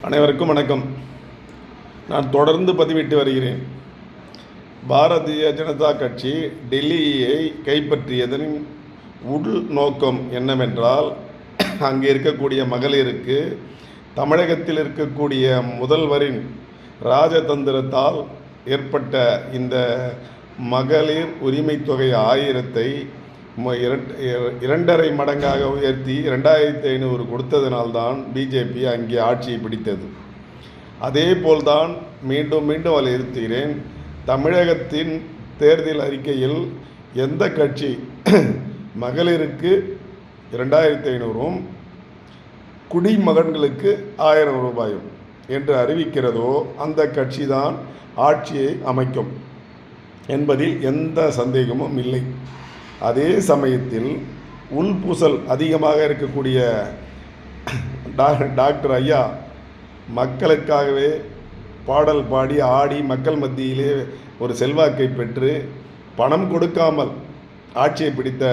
அனைவருக்கும் வணக்கம். நான் தொடர்ந்து பதிவிட்டு வருகிறேன். பாரதிய ஜனதா கட்சி டெல்லியை கைப்பற்றியதன் உள் நோக்கம் என்னவென்றால் அங்கே இருக்கக்கூடிய மகளிருக்கு தமிழகத்தில் இருக்கக்கூடிய முதல்வரின் ராஜதந்திரத்தால் ஏற்பட்ட இந்த மகளிர் உரிமைத் தொகை ஆயிரத்தை இரண்டரை மடங்காக உயர்த்தி ரெண்டாயிரத்தி ஐநூறு கொடுத்ததினால்தான் பிஜேபி அங்கே ஆட்சியை பிடித்தது. அதே போல்தான் மீண்டும் மீண்டும் வலியுறுத்துகிறேன் தமிழகத்தின் தேர்தல் அறிக்கையில் எந்த கட்சி மகளிருக்கு இரண்டாயிரத்தி ஐநூறும் குடிமகன்களுக்கு ஆயிரம் ரூபாயும் என்று அறிவிக்கிறதோ அந்த கட்சி தான் ஆட்சியை அமைக்கும் என்பதில் எந்த சந்தேகமும் இல்லை. அதே சமயத்தில் உள்பூசல் அதிகமாக இருக்கக்கூடிய டா- டாக்டர் ஐயா மக்களுக்காகவே பாடல் பாடி ஆடி மக்கள் மத்தியிலே ஒரு செல்வாக்கை பெற்று பணம் கொடுக்காமல் ஆட்சியை பிடித்த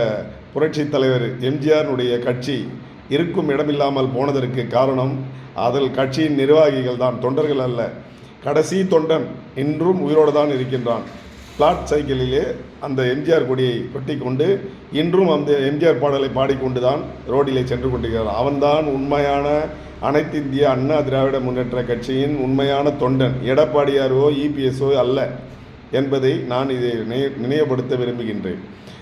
புரட்சித் தலைவர் எம்ஜிஆருடைய கட்சி இருக்கும் இடமில்லாமல் போனதற்கு காரணம் அதில் கட்சியின் நிர்வாகிகள் தான். தொண்டர்கள் அல்ல. கடைசி தொண்டன் இன்றும் உயிரோடு தான் இருக்கின்றான். பிளாட் சைக்கிளிலே அந்த எம்ஜிஆர் கொடியை கொட்டி கொண்டு இன்றும் அந்த எம்ஜிஆர் பாடலை பாடிக்கொண்டு தான் ரோடிலே சென்று கொண்டிருக்கிறார் அவன்தான் உண்மையான அனைத்து இந்திய அண்ணா திராவிட முன்னேற்ற கட்சியின் உண்மையான தொண்டன் எடப்பாடியாரோ இபிஎஸ்ஓ அல்ல என்பதை நான் இதை நினை- நினைவுபடுத்த விரும்புகின்றேன்.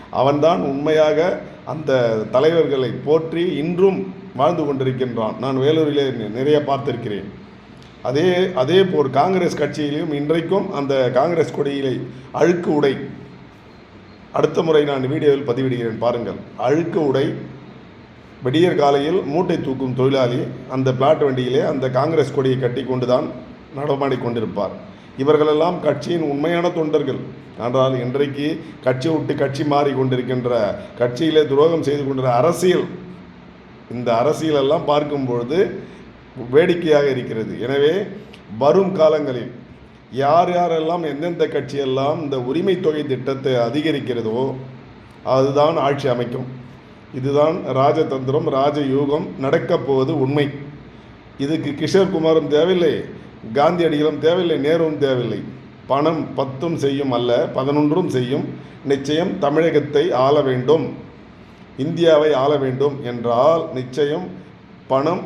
அவன்தான் உண்மையாக அந்த தலைவர்களை போற்றி இன்றும் வாழ்ந்து கொண்டிருக்கின்றான். நான் வேலூரிலே நிறைய பார்த்திருக்கிறேன். அதே அதே போல் காங்கிரஸ் கட்சியிலும் இன்றைக்கும் அந்த காங்கிரஸ் கொடியிலே அழுக்கு உடை. அடுத்த முறை நான் வீடியோவில் பதிவிடுகிறேன் பாருங்கள். அழுக்கு உடை. விடியற் காலையில் மூட்டை தூக்கும் தொழிலாளி அந்த பிளாட் வண்டியிலே அந்த காங்கிரஸ் கொடியை கட்டி கொண்டு தான் நடமாடி கொண்டிருப்பார். இவர்களெல்லாம் கட்சியின் உண்மையான தொண்டர்கள். ஆனால் இன்றைக்கு கட்சி விட்டு கட்சி மாறி கொண்டிருக்கின்ற கட்சியிலே துரோகம் செய்து கொண்டிருக்கிற அரசியல். இந்த அரசியலெல்லாம் பார்க்கும்பொழுது வேடிக்கையாக இருக்கிறது. எனவே வரும் காலங்களில் யார் யாரெல்லாம் எந்தெந்த கட்சியெல்லாம் இந்த உரிமை தொகை திட்டத்தை அதிகரிக்கிறதோ அதுதான் ஆட்சி அமைக்கும். இதுதான் ராஜதந்திரம் ராஜயூகம் நடக்கப் போவது உண்மை. இதுக்கு கிஷோர்குமாரும் தேவையில்லை காந்தியடிகளும் தேவையில்லை நேருவும் தேவையில்லை. பணம் பத்தும் செய்யும் அல்ல பதினொன்றும் செய்யும். நிச்சயம் தமிழகத்தை ஆள வேண்டும். இந்தியாவை ஆள வேண்டும் என்றால் நிச்சயம் பணம்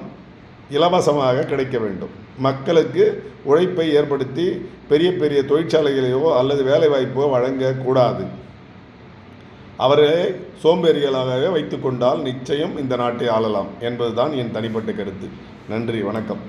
இலவசமாக கிடைக்க வேண்டும். மக்களுக்கு உழைப்பை ஏற்படுத்தி பெரிய பெரிய தொழிற்சாலைகளையோ அல்லது வேலைவாய்ப்போ வழங்கக்கூடாது. அவர்களை சோம்பேறிகளாகவே வைத்துக்கொண்டால் நிச்சயம் இந்த நாட்டை ஆளலாம் என்பதுதான் என் தனிப்பட்ட கருத்து. நன்றி வணக்கம்.